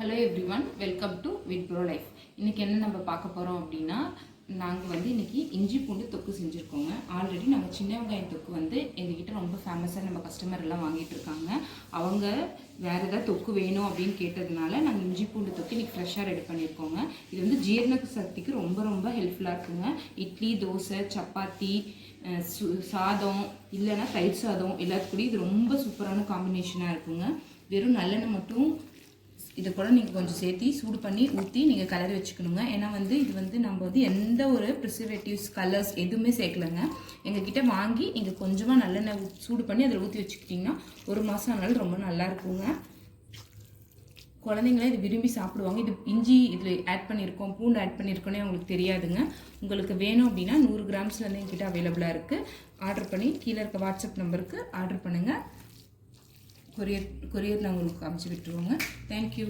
Hello everyone welcome to wit pro life இன்றைக்கி என்ன நம்ம பார்க்க போகிறோம் அப்படின்னா நாங்கள் வந்து இன்றைக்கி இஞ்சி பூண்டு தொக்கு செஞ்சுருக்கோங்க. ஆல்ரெடி நாங்கள் சின்ன வெங்காயம் தொக்கு வந்து எங்ககிட்ட ரொம்ப ஃபேமஸாக நம்ம கஸ்டமர் எல்லாம் வாங்கிட்டு இருக்காங்க. அவங்க வேறு ஏதாவது தொக்கு வேணும் அப்படின்னு கேட்டதுனால நாங்கள் இஞ்சி பூண்டு தொக்கு இன்றைக்கி ஃப்ரெஷ்ஷாக ரெடி பண்ணியிருக்கோங்க. இது வந்து ஜீரண சக்திக்கு ரொம்ப ரொம்ப ஹெல்ப்ஃபுல்லாக இருக்குங்க. இட்லி தோசை சப்பாத்தி சு- சாதம் இல்லைன்னா தயிர் சாதம் எல்லாத்துக்கூடயும் இது ரொம்ப சூப்பரான காம்பினேஷனாக இருக்குங்க. வெறும் நல்லெண்ணெய் மட்டும் இது கூட நீங்கள் கொஞ்சம் சேர்த்தி சூடு பண்ணி ஊற்றி நீங்கள் கலரி வச்சுக்கணுங்க. ஏன்னா வந்து இது வந்து நம்ம வந்து எந்த ஒரு ப்ரிசர்வேட்டிவ்ஸ் கலர்ஸ் எதுவுமே சேர்க்கலைங்க. எங்ககிட்ட வாங்கி நீங்கள் கொஞ்சமாக நல்லெண்ணெய் சூடு பண்ணி அதில் ஊற்றி வச்சுக்கிட்டிங்கன்னா ஒரு மாதம் ஆனாலும் ரொம்ப நல்லா இருக்குங்க. குழந்தைங்களே இது விரும்பி சாப்பிடுவாங்க. இது இஞ்சி இதில் ஆட் பண்ணியிருக்கோம் பூண்டு ஆட் பண்ணியிருக்கோன்னே உங்களுக்கு தெரியாதுங்க. உங்களுக்கு வேணும் அப்படின்னா நூறு கிராம்ஸ்லேருந்து எங்கிட்ட அவைலபிளாக இருக்குது ஆர்டர் பண்ணி கீழே இருக்க வாட்ஸ்அப் நம்பருக்கு ஆர்டர் பண்ணுங்கள் கொரியர் கொரியரில் உங்களுக்கு அமுச்சு விட்டுருவோங்க. தேங்க்யூ